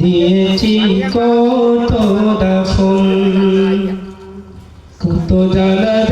দিয়েছি কত দাফন কত জানাজার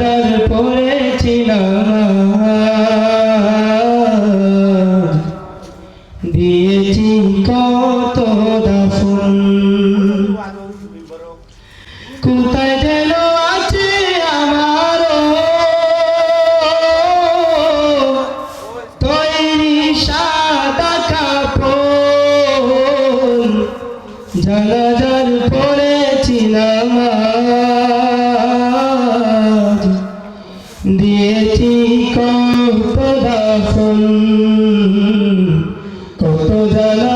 জানাজার পড়েছিলাম আজ। দিয়েছি কত দাফন কত জানাজার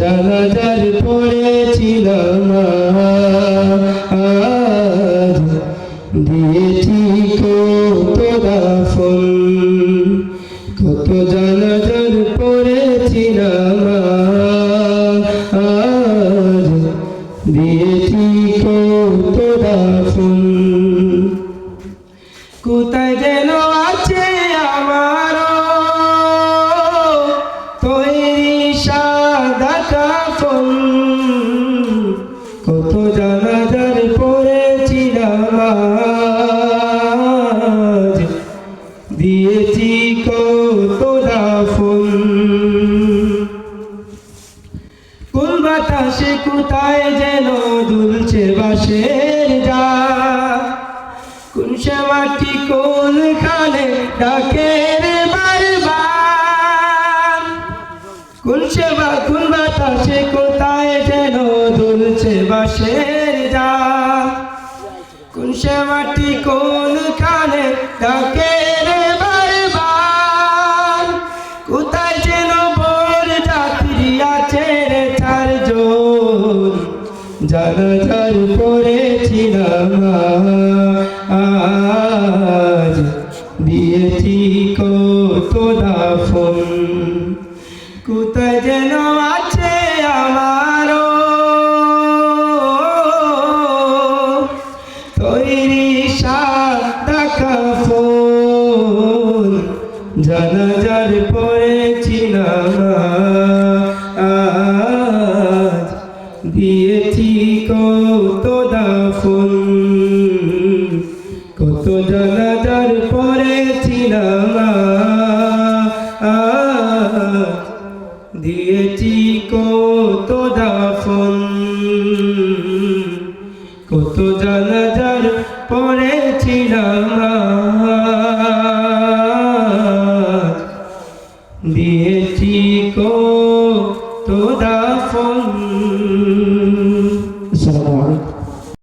জানাজার পড়েছিলাম আজ। দিয়েছি কত দাফন, কত জানাজার পড়েছিলাম আজ। দিয়েছি কত দাফন, কোথায় যেন কাফন। কত জানাজার পড়েছিলাম। আজ। দিয়েছি কত দাফন। কোন বাতাসে কোথায় যেন দুলছে বাসের যা কোন সে মাটি কোন খানে ডাকে কোন সে বা কোন বাতাসে, কোথায় যেন দুলছে বাসের যা কোন সে মাটি, কোন খানে ডাকে রে বারবার। কোথায় যেন বর যাত্রী আছে রে চারজন জানাজার পড়েছিলাম আজ, দিয়েছি কত দাফন কোথায় যেন আছে আমারও? তৈরি সাদা কাফন জানাজার পড়েছিলাম আজ দিয়েছি কত দাফন, কত জানাজার পড়েছিলাম আজ দিয়েছি কত দাফন কত জানাজার পড়েছিলাম দিয়েছি কত দাফন। আসসালামু আলাইকুম।